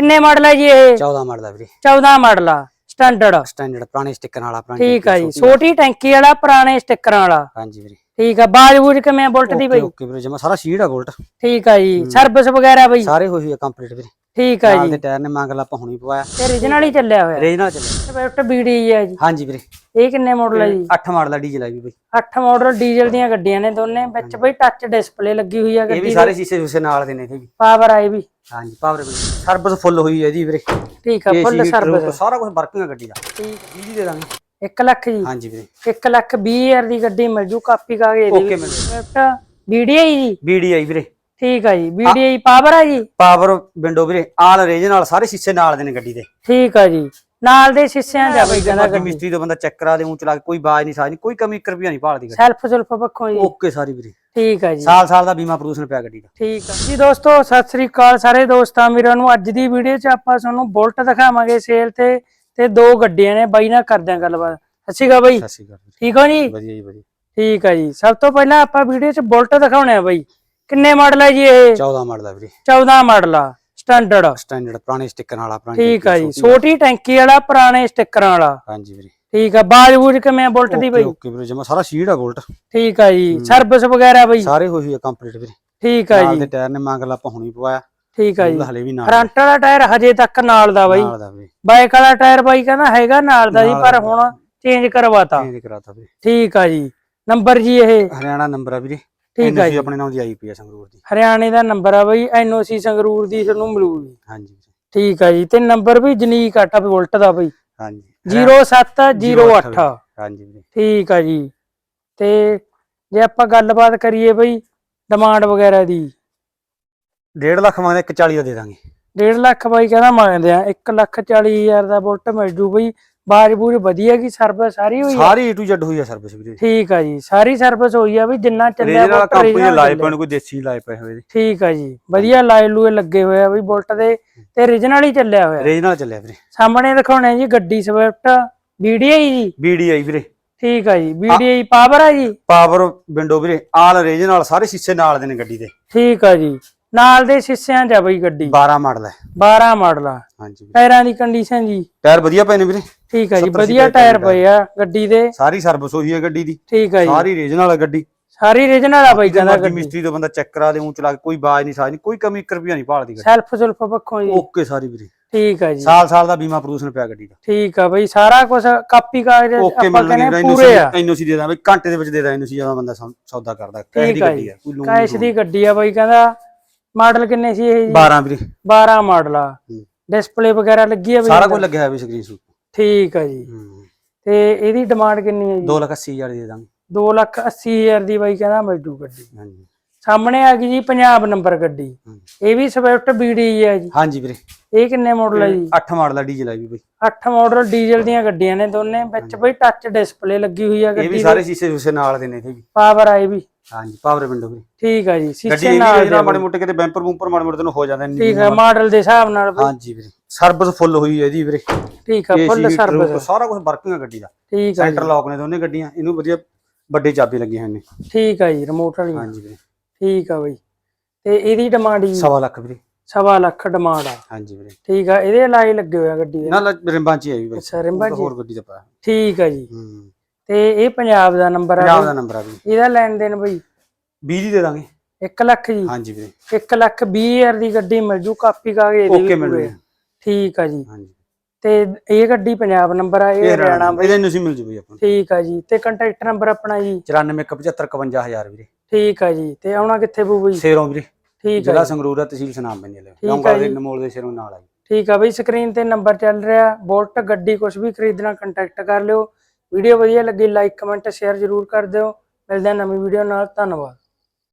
ਕਿੰਨੇ ਮਾਡਲ ਹੈ ਜੀ ਇਹ? 14 ਮਾਡਲ ਦਾ ਵੀਰੇ। 14 ਮਾਡਲ ਆ ਸਟੈਂਡਰਡ। ਸਟੈਂਡਰਡ ਪੁਰਾਣੇ ਸਟicker ਵਾਲਾ ਪੁਰਾਣੀ ਠੀਕ ਆ ਜੀ ਛੋਟੀ- ਟੈਂਕੀ ਵਾਲਾ ਪੁਰਾਣੇ ਸਟickਰਾਂ ਵਾਲਾ। ਹਾਂਜੀ ਵੀਰੇ। ਠੀਕ ਆ ਬਾਜ ਬੂਜ ਕਿਵੇਂ ਬੁਲਟ ਦੀ ਬਈ? ਓਕੇ ਵੀਰੇ ਜਮਾ ਸਾਰਾ ਸ਼ੀਟ ਆ ਬੋਲਟ। ਠੀਕ ਆ ਜੀ ਸਰਵਿਸ ਵਗੈਰਾ ਬਈ? ਸਾਰੇ ਹੋਈ ਹੋਈ ਆ ਕੰਪਲੀਟ ਵੀਰੇ। ਠੀਕ ਆ ਨਾਲ ਜੀ। ਦੇ ਟਾਇਰ ਨੇ ਮੰਗ ਲਾ ਆਪਾਂ ਹੁਣੀ ਪਵਾਇਆ। ਤੇ origignal ਹੀ ਚੱਲਿਆ ਹੋਇਆ। ਰੇਂਜ ਨਾਲ ਚੱਲੇ ਸਵਿਫਟ ਬੀਡੀ ਹੈ ਜੀ। ਹਾਂਜੀ ਵੀਰੇ। ਇਹ ਕਿੰਨੇ ਮਾਡਲ ਹੈ ਜੀ? 8 ਮਾਡਲ ਦਾ ਡੀਜ਼ਲ ਆ ਵੀ ਬਈ। 8 ਮਾਡਲ ਡੀਜ਼ਲ ਦੀਆਂ ਗੱਡੀਆਂ ਨੇ ਦੋਨੇ ਵਿੱਚ ਬਈ ਟੱਚ ਡਿਸਪਲੇ ਲੱਗੀ ਹੋਈ ਆ ਇਹ ਵੀ ਗੱਡੀ ਸਾਰੇ ਸ਼ੀਸ਼ੇ ਸ਼ੂਸ਼ੇ ਨਾਲ ਦੇ ਨੇ ਇਹਦੇ ਵੀ। ਪਾਵਰ ਆਈ ਵੀ। ਹਾਂਜੀ ਪਾਵਰ ਸਰਵਿਸ ਫੁੱਲ ਹੋਈ ਹੈ ਜੀ ਵੀਰੇ। ਠੀਕ ਆ ਫੁੱਲ ਸਰਵਿਸ ਸਾਰਾ ਕੁਝ ਵਰਕਿੰਗ ਆ ਗੱਡੀ ਦਾ। ਠੀਕ ਬਿਜਲੀ ਦੇ ਦਾਂਗੇ। 1 ਲੱਖ ਜੀ। ਹਾਂਜੀ ਵੀਰੇ। 1 ਲੱਖ 20 ਹਜ਼ਾਰ ਦੀ ਗੱਡੀ ਮਿਲ ਜੂ ਕਾਪੀ ਕਾਗਜ਼ ਦੀ ਓਕੇ ਮਿਲ ਸਵਿਫਟ BDI ਜੀ? BDI ਵੀਰੇ। ਠੀਕ ਆ ਜੀ BDI ਪਾਵਰ ਆ ਜੀ? ਪਾਵਰ ਵਿੰਡੋ ਵੀਰੇ ਆਲ ਰੇਂਜ ਨਾਲ ਸਾਰੇ ਸ਼ੀਸ਼ੇ ਨਾਲ ਦੇ ਨੇ ਗੱਡੀ ਦੇ। ਠੀਕ ਆ ਜੀ। ਨਾਲ ਦੇ ਸ਼ੀਸ਼ਿਆਂ ਜਾ ਬਈ ਬਾਕੀ ਮਿਸਤਰੀ ਤੋਂ ਬੰਦਾ ਚੈੱਕ ਕਰਾ ਦੇ ਉਂ ਚਲਾ ਕੇ ਕੋਈ ਬਾਜ ਨਹੀਂ ਸਾਜ ਨਹੀਂ ਕੋਈ ਕਮੀ ਇੱਕ ਰੁਪਿਆ ਨਹੀਂ ਭਾਲਦੀ ਸੈਲਫ ਸੁਲਫ ਪੱਖੋਂ ਜੀ। ਓਕੇ ਸਾਰੀ ਵੀਰੇ। ਠੀਕ ਆ ਜੀ। ਸਾਲ ਸਾਲ ਦਾ ਬੀਮਾ ਪ੍ਰਦੂਸ਼ਣ ਪਿਆ ਗੱਡੀ ਦਾ। ਠੀਕ ਆ। ਜੀ ਦੋਸਤੋ ਸਤਿ ਸ੍ਰੀ ਅਕਾਲ ਸਾਰੇ ਦੋਸਤਾਂ ਵੀਰਾਂ ਨੂੰ। ਅੱਜ ਦੀ ਵੀਡੀਓ 'ਚ ਆਪਾਂ ਤੁਹਾਨੂੰ ਬੁਲਟ ਦਿਖਾਵਾਂਗੇ ਸੇਲ ਤੇ ਤੇ ਦੋ ਗੱਡੀਆਂ ਨੇ। ਬਾਈ ਨਾਲ ਕਰਦੇ ਆਂ ਗੱਲਬਾਤ। ਸਤਿ ਸ਼੍ਰੀ ਅਕਾਲ ਬਾਈ। ਸਤਿ ਸ਼੍ਰੀ ਅਕਾਲ। ਠੀਕ ਹੋ ਜੀ? ਵਧੀਆ ਜੀ ਵਧੀਆ। ਠੀਕ ਆ ਜੀ। ਸਭ ਤੋਂ ਪਹਿਲਾਂ ਆਪਾਂ ਵੀਡੀਓ 'ਚ ਬੁਲਟ ਦਿਖਾਉਣੇ ਆ ਬਾਈ। ਕਿੰਨੇ ਮਾਡਲ ਹੈ ਜੀ ਇਹ? 14 ਮਾਡਲ ਦਾ ਵੀਰੇ। 14 ਮਾਡਲ ਆ। ਸਟੈਂਡਰਡ। ਸਟੈਂਡਰਡ ਪੁਰਾਣੇ ਸਟicker ਵਾਲਾ ਪੁਰਾਣੀ ਠੀਕ ਆ ਜੀ ਛੋਟੀ- ਟੈਂਕੀ ਵਾਲਾ ਪੁਰਾਣੇ ਸਟickਰਾਂ ਵਾਲਾ। ਹਾਂਜੀ ਵੀਰੇ। ਠੀਕ ਆ ਬਾਜ ਬੂਜ ਕਿਵੇਂ ਆ ਬੁਲਟ ਦੀ ਬਾਈ? ਓਕੇ ਵੀਰੇ ਜਮਾ ਸਾਰਾ ਸ਼ੀਟ ਆ ਬੋਲਟ। ਠੀਕ ਆ ਜੀ ਸਰਵਿਸ ਵਗੈਰਾ ਬਾਈ? ਸਾਰੇ ਹੋਈ ਆ ਕੰਪਲੀਟ ਵੀਰੇ। ਠੀਕ ਆ ਨਾਲ ਜੀ। ਦੇ ਟਾਇਰ ਨੇ ਮੰਗ ਲਾ ਆਪਾਂ ਹੁਣੀ ਪਵਾਇਆ। ਠੀਕ ਆ ਜੀ। ਹਲੇ ਵੀ ਨਾਲ ਫਰੰਟ ਵਾਲਾ ਟਾਇਰ ਹਜੇ ਤੱਕ ਨਾਲ ਦਾ ਬਾਈ। ਨਾਲ ਬਾਈਕ ਵਾਲਾ ਟਾਇਰ ਬਾਈ ਕਹਿੰਦਾ ਹੈਗਾ ਨਾਲ ਦਾ ਜੀ ਨਾਲ ਪਰ। ਹੁਣ ਚੇਂਜ ਕਰਵਾਤਾ। ਚੇਂਜ ਕਰਾਤਾ ਵੀਰੇ। ਠੀਕ ਆ ਜੀ। ਨੰਬਰ ਜੀ ਇਹ? ਹਰਿਆਣਾ ਨੰਬਰ ਆ ਵੀਰੇ। ਠੀਕ NOC ਜੀ। ਆਪਣੇ ਨਾਮ ਦੀ ਆਈ ਪਈ ਆ ਸੰਗਰੂਰ ਦੀ। ਹਰਿਆਣੇ ਦਾ ਨੰਬਰ ਆ ਬਾਈ ਐਨਓਸੀ ਸੰਗਰੂਰ ਦੀ ਤੁਹਾਨੂੰ ਮਿਲੂਗੀ। ਹਾਂਜੀ। ਠੀਕ ਆ ਜੀ ਤੇ ਨੰਬਰ ਵੀ ਜਨੀਕ ਆਟਾ ਵੋਲਟ ਦਾ ਬਾਈ। ਹਾਂਜੀ। 0708 ਹਾਂਜੀ ਵੀਰੇ। ਠੀਕ ਆ ਜੀ। ਤੇ ਜੇ ਆਪਾਂ ਗੱਲਬਾਤ ਕਰੀਏ ਬਈ ਡਿਮਾਂਡ ਵਗੈਰਾ ਦੀ। 1.5 ਲੱਖ ਮੰਗਦੇ 140 ਦਾ ਦੇ ਦਾਂਗੇ। 1.5 ਲੱਖ ਬਾਈ ਕਹਿੰਦਾ ਮੰਗਦੇ ਆ 1 ਲੱਖ 40 ਹਜ਼ਾਰ ਦਾ ਬੁਲਟ ਮਿਲ ਜੂ ਬਈ। ਬਾਜ ਬੂਜ ਵਧੀਆ ਕੀ ਸਰਵਿਸ ਸਾਰੀ ਹੋਈ ਆ? ਸਾਰੀ A to Z ਹੋਈ ਆ ਸਰਵਿਸ ਵੀਰੇ। ਠੀਕ ਆ ਜੀ ਸਾਰੀ ਸਰਵਿਸ ਹੋਈ ਆ ਵੀ ਜਿੰਨਾ ਚੱਲਿਆ ਰੇਂਜ ਨਾਲ ਬੁਲਟ ਕੰਪਨੀ original ਲਾਏ ਨੇ ਕੋਈ ਦੇਸੀ ਲਾਏ ਪਏ ਹੋਏ ਠੀਕ ਆ ਜੀ ਵਧੀਆ ਲਾਏ ਲੂਏ ਲੱਗੇ ਹੋਏ ਆ ਬਈ ਬੁਲਟ ਦੇ ਤੇ origignal ਹੀ ਚੱਲਿਆ ਹੋਇਆ। ਰੇਂਜ ਨਾਲ ਚੱਲਿਆ ਵੀਰੇ। ਸਾਹਮਣੇ ਦਿਖਾਉਣੇ ਜੀ ਗੱਡੀ ਸਵਿਫਟ BDI ਜੀ। BDI ਵੀਰੇ। ਠੀਕ ਆ ਜੀ BDI ਪਾਵਰ ਆ ਜੀ। ਪਾਵਰ ਵਿੰਡੋ ਵੀਰੇ ਆਲ ਰੇਂਜ ਨਾਲ ਸਾਰੇ ਸ਼ੀਸ਼ੇ ਨਾਲ ਦੇ ਨੇ ਗੱਡੀ ਦੇ। ਠੀਕ ਆ ਜੀ। ਨਾਲ ਦੇ ਸ਼ੀਸ਼ਿਆਂ ਆ ਬਈ ਗੱਡੀ। 12 ਮਾਡਲ ਹੈ। 12 ਮਾਡਲ ਆ। ਹਾਂਜੀ ਵੀਰੇ ਟਾਇਰਾਂ ਦੀ ਕੰਡੀਸ਼ਨ ਜੀ। ਟਾਇਰ ਵਧੀਆ ਪਏ ਨੇ ਵੀਰੇ? ਠੀਕ ਆ ਜੀ 70 ਵਧੀਆ ਸੀਟਾਂ ਟਾਇਰ ਪਏ ਆ ਗੱਡੀ ਦੇ। ਸਾਰੀ ਸਰਵਿਸ ਹੋਈ ਹੈ ਗੱਡੀ ਦੀ। ਠੀਕ ਆ ਜੀ। ਸਾਰੀ ਰੇਂਜ ਨਾਲ ਹੈ ਗੱਡੀ। ਸਾਰੀ origignal ਆ ਬਈ ਮਰਜ਼ੀ ਗੱਡੀ। ਮਿਸਤਰੀ ਤੋਂ ਬੰਦਾ ਚੈੱਕ ਕਰਾ ਦੇ ਉਂ ਚਲਾ ਕੇ ਕੋਈ ਬਾਜ ਨਹੀਂ ਸਾਜ ਨਹੀਂ ਕੋਈ ਕਮੀ ਇੱਕ ਰੁਪਿਆ ਨਹੀਂ ਭਾਲਦੀ ਗੱਡੀ। ਸੈਲਫ ਸੁਲਫ ਪੱਖੋਂ ਜੀ। ਓਕੇ ਸਾਰੀ ਵੀਰੇ। ਠੀਕ ਆ ਜੀ। ਸਾਲ ਸਾਲ ਦਾ ਬੀਮਾ ਪ੍ਰਦੂਸ਼ਣ ਪਿਆ ਗੱਡੀ ਦਾ। ਠੀਕ ਆ ਬਈ ਸਾਰਾ ਕੁਝ ਕਾਪੀ ਕਾਗਜ਼ ਓਕੇ ਆਪਾਂ ਕਹਿੰਦੇ ਵੀਰੇ ਪੂਰੇ ਆ। ਐਨਓਸੀ ਦੇ ਦਾਂ ਬਈ ਘੰਟੇ ਦੇ ਵਿੱਚ ਦੇ ਦਾਂ ਐਨਓਸੀ ਜਦੋਂ ਬੰਦਾ ਸੌ- ਸੌਦਾ ਕਰਦਾ ਕੈਸ਼ ਦੀ ਠੀਕ ਆ ਗੱਡੀ ਜੀ। ਆ ਕੋਈ ਲੋਨ ਕੈਸ਼ ਦੀ ਗੱਡੀ ਆ ਬਈ ਕਹਿੰਦਾ। ਮਾਡਲ ਕਿੰਨੇ ਸੀ ਇਹ ਜੀ? 12 ਵੀਰੇ। 12 ਮਾਡਲ ਆ। ਹੂੰ। ਡਿਸਪਲੇ ਵਗੈਰਾ ਲੱਗੀ ਆ ਬਈ ਸਾਰਾ ਕੁਝ ਲੱਗਿਆ ਹੋਇਆ ਵੀ ਸਕਰੀਨ ਸ਼ੂਟ ਠੀਕ ਆ ਜੀ। ਤੇ ਇਹਦੀ ਡਿਮਾਂਡ ਕਿੰਨੀ ਹੈ ਜੀ? 2 ਲੱਖ 80 ਹਜ਼ਾਰ ਦੇ ਦਾਂਗੇ। 2 ਲੱਖ 80 ਹਜ਼ਾਰ ਦੀ ਬਾਈ ਕਹਿੰਦਾ ਮਿਲ ਗੱਡੀ। ਹਾਂਜੀ। ਸਾਹਮਣੇ ਆ ਗਈ ਜੀ ਪੰਜਾਬ ਨੰਬਰ ਗੱਡੀ। ਇਹ ਵੀ ਸਵਿਫਟ BDI ਹੈ ਜੀ। ਹਾਂਜੀ ਵੀਰੇ। ਇਹ ਕਿੰਨੇ ਮਾਡਲ ਹੈ ਜੀ? 8 ਮਾਡਲ ਦਾ ਡੀਜ਼ਲ ਆ ਵੀ ਬਈ। 8 ਮਾਡਲ ਡੀਜ਼ਲ ਦੀਆਂ ਗੱਡੀਆਂ ਨੇ ਦੋਨੇ। ਵਿੱਚ ਬਈ ਟੱਚ ਡਿਸਪਲੇ ਲੱਗੀ ਹੋਈ ਆ ਇਹ ਵੀ ਗੱਡੀ ਸਾਰੇ ਸ਼ੀਸ਼ੇ ਸ਼ੂਸ਼ੇ ਨਾਲ ਦੇ ਨੇ ਇਹਦੇ ਵੀ। ਪਾਵਰ ਆਈ ਵੀ। ਹਾਂਜੀ ਪਾਵਰ ਵਿੰਡੋ ਵੀ। ਠੀਕ ਆ ਜੀ ਸ਼ੀਸ਼ੇ ਨਾਲ ਦੇ ਮਾੜੇ ਮੋਟੇ ਕਿਤੇ ਬੈਂਪਰ ਬੂੰਪਰ ਮਾੜੇ ਮੋਟੇ ਨੂੰ ਹੋ ਜਾਂਦਾ ਠੀਕ ਆ ਮਾਡਲ। ਦੇ ਹਿਸਾਬ ਨਾਲ ਹਾਂਜੀ ਵੀਰੇ ਸਰਵਿਸ ਫੁੱਲ ਹੋਈ ਹੈ ਇਹਦੀ ਵੀਰੇ। ਠੀਕ ਆ ਫੁੱਲ ਸਰਵਿਸ। ਸਾਰਾ ਕੁਝ ਵਰਕਿੰਗ ਹੈ ਗੱਡੀ ਦਾ। ਠੀਕ ਆ ਸੈਂਟਰ ਲੌਕ ਨੇ ਦੋਨੇ ਗੱਡੀਆਂ ਇਹਨੂੰ ਵਧੀਆ ਵੱਡੇ ਚਾਬੀ ਲੱਗੀਆਂ ਹੋਈਆਂ ਨੇ। ਠੀਕ ਆ ਜੀ ਰਿਮੋਟ ਵਾਲੀ। ਹਾਂਜੀ ਵੀਰੇ। ਠੀਕ ਆ ਬਈ। ਤੇ ਇਹਦੀ ਡਿਮਾਂਡ ਜੀ ਸਵਾ ਲੱਖ ਵੀਰੇ। ਸਵਾ ਲੱਖ ਡਿਮਾਂਡ ਆ। ਹਾਂਜੀ ਵੀਰੇ। ਠੀਕ ਆ ਇਹਦੇ ਲਾਈ ਲੱਗੇ ਹੋਇਆ ਗੱਡੀ ਦੇ। ਨਾਲ ਰਿੰਬਾਂ ਚ ਆਈ ਬਈ। ਅੱਛਾ ਰਿੰਬਾ ਜੀ ਹੋਰ ਗੱਡੀ ਦਾ ਪਾਇਆ। ਠੀਕ ਆ ਜੀ। ਹੂੰ। ਤੇ ਇਹ ਪੰਜਾਬ ਦਾ ਨੰਬਰ ਆ ਪੰਜਾਬ ਦਾ ਨੰਬਰ ਆ ਵੀ ਇਹਦਾ ਲੈਣ ਦੇਣ ਬਈ। 20 ਦੀ ਦੇ ਦਾਂਗੇ। 1 ਲੱਖ ਜੀ। ਹਾਂਜੀ ਵੀਰੇ। 1 ਲੱਖ 20 ਹਜ਼ਾਰ ਦੀ ਗੱਡੀ ਮਿਲ ਜੂ ਕਾਪੀ ਕਾਗਜ਼ ਇਹਦੇ ਓਕੇ ਮਿਲ ਜੂ। ਆ। ਠੀਕ ਆ ਜੀ। ਹਾਂਜੀ। ਤੇ ਇਹ ਗੱਡੀ ਪੰਜਾਬ ਨੰਬਰ ਆ ਇਹ ਹਰਿਆਣਾ ਬਈ। ਇਹਦੇ ਨੂੰ ਸੀ ਮਿਲ ਜੂ ਬਈ ਆਪਾਂ ਠੀਕ ਆ ਜੀ। ਤੇ ਕੰਟੈਕਟ ਨੰਬਰ ਆਪਣਾ ਜੀ। 9475751000 ਵੀਰੇ। ਠੀਕ ਆ ਜੀ। ਤੇ ਆਉਣਾ ਕਿੱਥੇ ਪਊ ਬਈ? ਸ਼ੇਰੋਂ ਵੀਰੇ। ਠੀਕ ਆ ਜ਼ਿਲ੍ਹਾ ਸੰਗਰੂਰ ਦਾ ਤਹਿਸੀਲ ਸੁਨਾਮ ਪੈਂਦੀ ਲੈ। ਕਿਉਂਕਿ ਦੇ ਨਮੋਲ ਦੇ ਸ਼ੇਰੋਂ ਨਾਲ ਆਈ ਠੀਕ ਆ ਬਈ। ਸਕਰੀਨ ਤੇ ਨੰਬਰ ਚੱਲ ਰਿਹਾ। ਬੋਲਟ ਗੱਡੀ ਕੁਝ ਵੀ ਖਰੀਦਣਾ ਕੰਟੈਕਟ ਕਰ ਲਿਓ। ਵੀਡੀਓ ਵਧੀਆ ਲੱਗੀ ਲਾਈਕ ਕਮੈਂਟ ਸ਼ੇਅਰ ਜ਼ਰੂਰ ਕਰ ਦਿਓ। ਮਿਲਦੇ ਹਾਂ ਨਵੀਂ ਵੀਡੀਓ ਨਾਲ। ਧੰਨਵਾਦ।